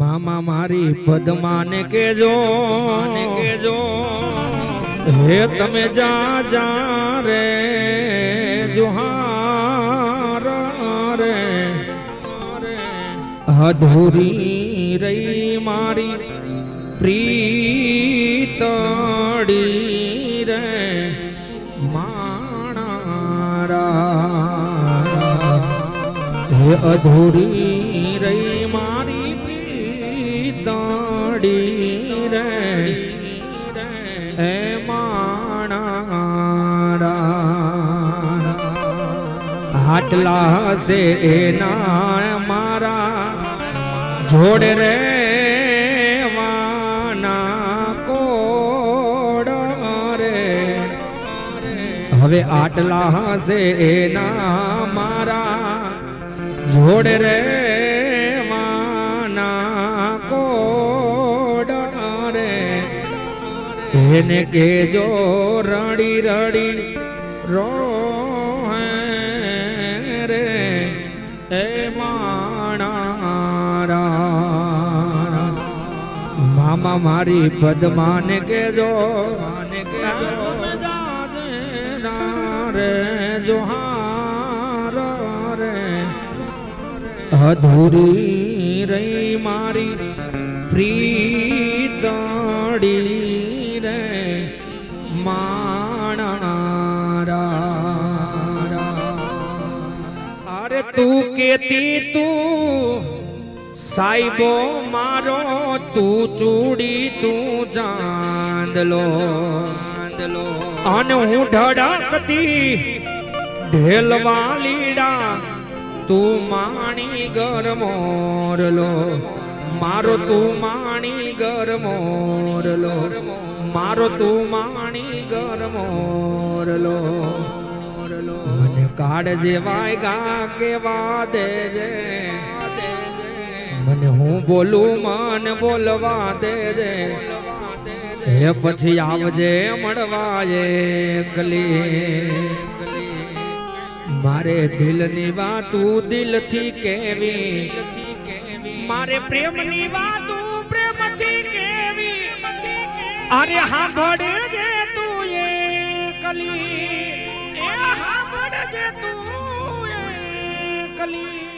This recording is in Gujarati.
મામા મારી પદમાને કેજો. ને કેજો. હે તમે જા જા રે જોહાર રે. અધૂરી રહી મારી પ્રીતડી રે માણારા. હે અધૂરી પ્રીતડી રે એ માણા હાટલા છે એના મારા, જોડ રે હવે આટલા હશે એના મારા, જોડ રે એને કેજો રડી રડી રો રે, એ માણા મામા મારી પદમાને કેજો માને કેજો રે, જોહાર રે. અધૂરી રહી મારી પ્રીતડી કેતી તું, સાઈબો મારો, તું ચૂડી, તું ચાંદલો. ચાંદલો અને હું ઢળકતી ઢેલવા લીડા, તું માણી ગર મોરલો. મારો તું માણી ગર મોરલો. મારો તું માણી ગર મોરલો. મને કાઢ જેવાય ગા કેવા દેજે મને હું બોલું મન બોલવા દેજે હે પછી આવજે મળવા એકલી મારે દિલની વાતું દિલથી કેવી મારે પ્રેમની વાતું પ્રેમથી કેવી અરે સાંભળે જે તું એ કલી ಕಲಿ